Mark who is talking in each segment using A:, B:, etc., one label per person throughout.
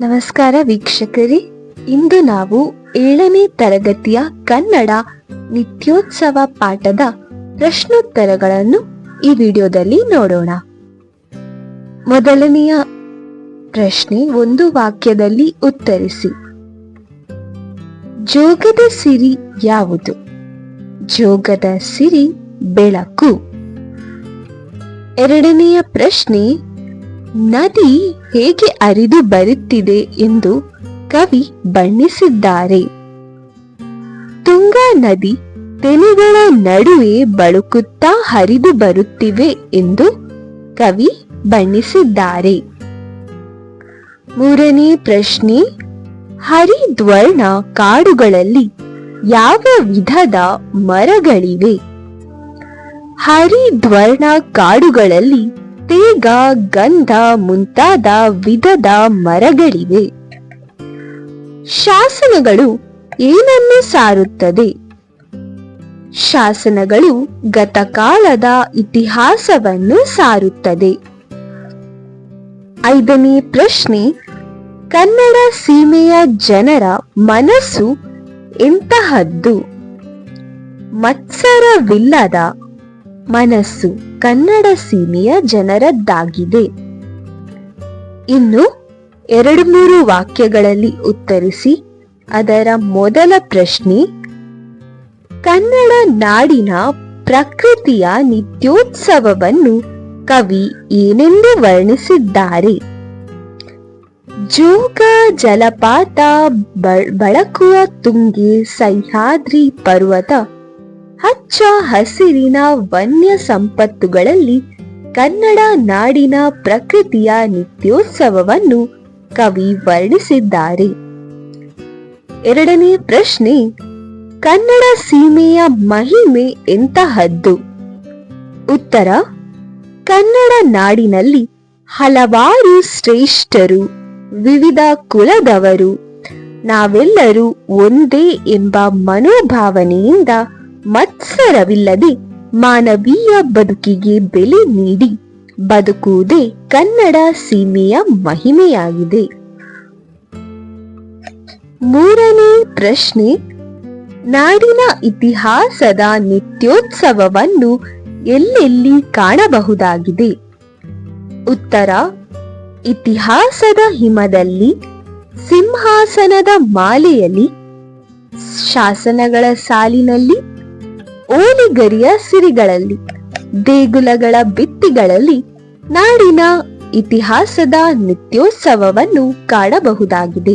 A: ನಮಸ್ಕಾರ ವೀಕ್ಷಕರೇ. ಇಂದು ನಾವು ಏಳನೇ ತರಗತಿಯ ಕನ್ನಡ ನಿತ್ಯೋತ್ಸವ ಪಾಠದ ಪ್ರಶ್ನೋತ್ತರಗಳನ್ನು ಈ ವಿಡಿಯೋದಲ್ಲಿ ನೋಡೋಣ. ಮೊದಲನೆಯ ಪ್ರಶ್ನೆ ಒಂದು ವಾಕ್ಯದಲ್ಲಿ ಉತ್ತರಿಸಿ. ಜೋಗದ ಸಿರಿ ಯಾವುದು? ಜೋಗದ ಸಿರಿ ಬೆಳಕು. ಎರಡನೆಯ ಪ್ರಶ್ನೆ ನದಿ ಹೇಗೆ ಅರಿದು ಬರುತ್ತಿದೆ ಎಂದು ಕವಿ ಬಣ್ಣಿಸಿದ್ದಾರೆ. ತುಂಗಾ ನದಿ ತೆನೆಗಳ ನಡುವೆ ಬಳುಕುತ್ತಾ ಹರಿದು ಬರುತ್ತಿವೆ ಎಂದು ಕವಿ ಬಣ್ಣಿಸಿದ್ದಾರೆ. ಮೂರನೇ ಪ್ರಶ್ನೆ, ಹರಿದ್ವರ್ಣ ಕಾಡುಗಳಲ್ಲಿ ಯಾವ ವಿಧದ ಮರಗಳಿವೆ? ಹರಿದ್ವರ್ಣ ಕಾಡುಗಳಲ್ಲಿ ತೇಗ ಗಂಧ ಮುಂತಾದ ವಿಧದ ಮರಗಳಿವೆ. ಶಾಸನಗಳು ಏನನ್ನು ಸಾರುತ್ತದೆ? ಶಾಸನಗಳು ಗತಕಾಲದ ಇತಿಹಾಸವನ್ನು ಸಾರುತ್ತದೆ. ಐದನೇ ಪ್ರಶ್ನೆ, ಕನ್ನಡ ಸೀಮೆಯ ಜನರ ಮನಸ್ಸು ಎಂತಹದ್ದು? ಮತ್ಸರವಿಲ್ಲದ ಮನಸ್ಸು ಕನ್ನಡ ಸೀಮೆಯ ಜನರದ್ದಾಗಿದೆ. ಇನ್ನು ಎರಡು ಮೂರು ವಾಕ್ಯಗಳಲ್ಲಿ ಉತ್ತರಿಸಿ ಅದರ ಮೊದಲ ಪ್ರಶ್ನೆ, ಕನ್ನಡ ನಾಡಿನ ಪ್ರಕೃತಿಯ ನಿತ್ಯೋತ್ಸವವನ್ನು ಕವಿ ಏನೆಂದು ವರ್ಣಿಸಿದ್ದಾರೆ? ಜೋಗ ಜಲಪಾತ ಬಳಕುವ ತುಂಗೆ, ಸಹ್ಯಾದ್ರಿ ಪರ್ವತ ಹಚ್ಚ ಹಸಿರಿನ ವನ್ಯ ಸಂಪತ್ತುಗಳಲ್ಲಿ ಕನ್ನಡ ನಾಡಿನ ಪ್ರಕೃತಿಯ ನಿತ್ಯೋತ್ಸವವನ್ನು ಕವಿ ವರ್ಣಿಸಿದ್ದಾರೆ. ಎರಡನೇ ಪ್ರಶ್ನೆ, ಕನ್ನಡ ಸೀಮೆಯ ಮಹಿಮೆ ಎಂತಹದ್ದು? ಉತ್ತರ, ಕನ್ನಡ ನಾಡಿನಲ್ಲಿ ಹಲವಾರು ಶ್ರೇಷ್ಠರು, ವಿವಿಧ ಕುಲದವರು, ನಾವೆಲ್ಲರೂ ಒಂದೇ ಎಂಬ ಮನೋಭಾವನೆಯಿಂದ ಮತ್ಸರವಿಲ್ಲದೆ ಮಾನವೀಯ ಬದುಕಿಗೆ ಬೆಲೆ ನೀಡಿ ಬದುಕುವುದೇ ಕನ್ನಡ ಸೀಮೆಯ ಮಹಿಮೆಯಾಗಿದೆ. ಮೂರನೇ ಪ್ರಶ್ನೆ, ನಾಡಿನ ಇತಿಹಾಸದ ನಿತ್ಯೋತ್ಸವವನ್ನು ಎಲ್ಲೆಲ್ಲಿ ಕಾಣಬಹುದಾಗಿದೆ? ಉತ್ತರ, ಇತಿಹಾಸದ ಹಿಮದಲ್ಲಿ, ಸಿಂಹಾಸನದ ಮಾಲೆಯಲ್ಲಿ, ಶಾಸನಗಳ ಸಾಲಿನಲ್ಲಿ ಓಲಿಗರಿಯ ಸಿರಿಗಳಲ್ಲಿ, ದೇಗುಲಗಳ ಭಿತ್ತಿಗಳಲ್ಲಿ ನಾಡಿನ ಇತಿಹಾಸದ ನಿತ್ಯೋತ್ಸವವನ್ನು ಕಾಣಬಹುದಾಗಿದೆ.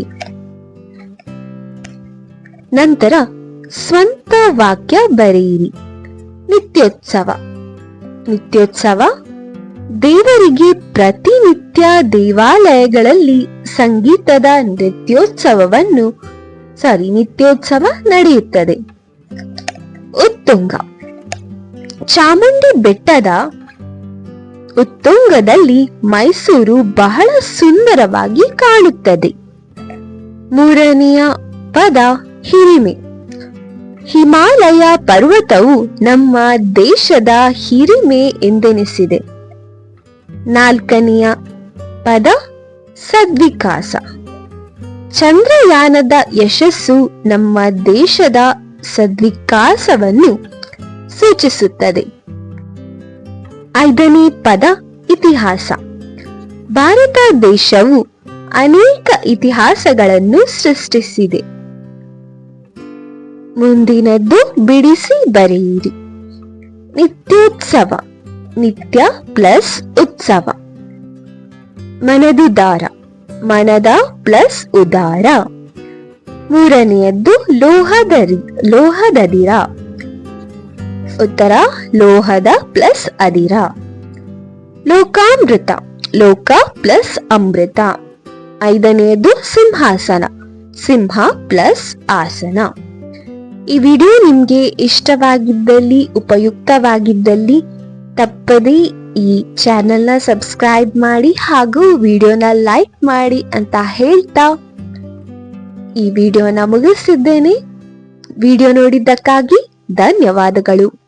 A: ನಂತರ ಸ್ವಂತ ವಾಕ್ಯ ಬರೆಯಿರಿ. ನಿತ್ಯೋತ್ಸವ. ನಿತ್ಯೋತ್ಸವ ದೇವರಿಗೆ ಪ್ರತಿನಿತ್ಯ ದೇವಾಲಯಗಳಲ್ಲಿ ಸಂಗೀತದ ನೃತ್ಯೋತ್ಸವವನ್ನು, ಸಾರಿ, ನಿತ್ಯೋತ್ಸವ ನಡೆಯುತ್ತದೆ. ಉತ್ತುಂಗ. ಚಾಮುಂಡಿ ಬೆಟ್ಟದ ಉತ್ತುಂಗದಲ್ಲಿ ಮೈಸೂರು ಬಹಳ ಸುಂದರವಾಗಿ ಕಾಣುತ್ತದೆ. ಮೂರನೆಯ ಪದ ಹಿರಿಮೆ. ಹಿಮಾಲಯ ಪರ್ವತವು ನಮ್ಮ ದೇಶದ ಹಿರಿಮೆ ಎಂದೆನಿಸಿದೆ. ನಾಲ್ಕನೆಯ ಪದ ಸದ್ವಿಕಾಸ. ಚಂದ್ರಯಾನದ ಯಶಸ್ಸು ನಮ್ಮ ದೇಶದ ಸದ್ವಿಕಾಸವನ್ನು ಸೂಚಿಸುತ್ತದೆ. ಐದನೇ ಪದ, ಇತಿಹಾಸ. ಭಾರತ ದೇಶವು ಅನೇಕ ಇತಿಹಾಸಗಳನ್ನು ಸೃಷ್ಟಿಸಿದೆ. ಮುಂದಿನದ್ದು ಬಿಡಿಸಿ ಬರೆಯಿರಿ. ನಿತ್ಯೋತ್ಸವ, ನಿತ್ಯ ಪ್ಲಸ್ ಉತ್ಸವ. ಮನದುದಾರ, ಮನದ ಪ್ಲಸ್ ಉದಾರ. ಮೂರನೆಯದ್ದು ಲೋಹದರಿ, ಲೋಹದದಿರ. ಉತ್ತರ, ಲೋಹದ ಪ್ಲಸ್ ಅದಿರ. ಲೋಕಾಮೃತ, ಲೋಕ ಪ್ಲಸ್ ಅಮೃತ. ಐದನೆಯದು ಸಿಂಹಾಸನ, ಸಿಂಹ ಪ್ಲಸ್ ಆಸನ. ಈ ವಿಡಿಯೋ ನಿಮಗೆ ಇಷ್ಟವಾಗಿದ್ದಲ್ಲಿ, ಉಪಯುಕ್ತವಾಗಿದ್ದಲ್ಲಿ, ತಪ್ಪದೇ ಈ ಚಾನೆಲ್ನ ಸಬ್ಸ್ಕ್ರೈಬ್ ಮಾಡಿ ಹಾಗೂ ವಿಡಿಯೋನ ಲೈಕ್ ಮಾಡಿ ಅಂತ ಹೇಳ್ತಾ ಈ ವಿಡಿಯೋನ ಮುಗಿಸಿದ್ದೇನೆ ವಿಡಿಯೋ ನೋಡಿದ್ದಕ್ಕಾಗಿ ಧನ್ಯವಾದಗಳು.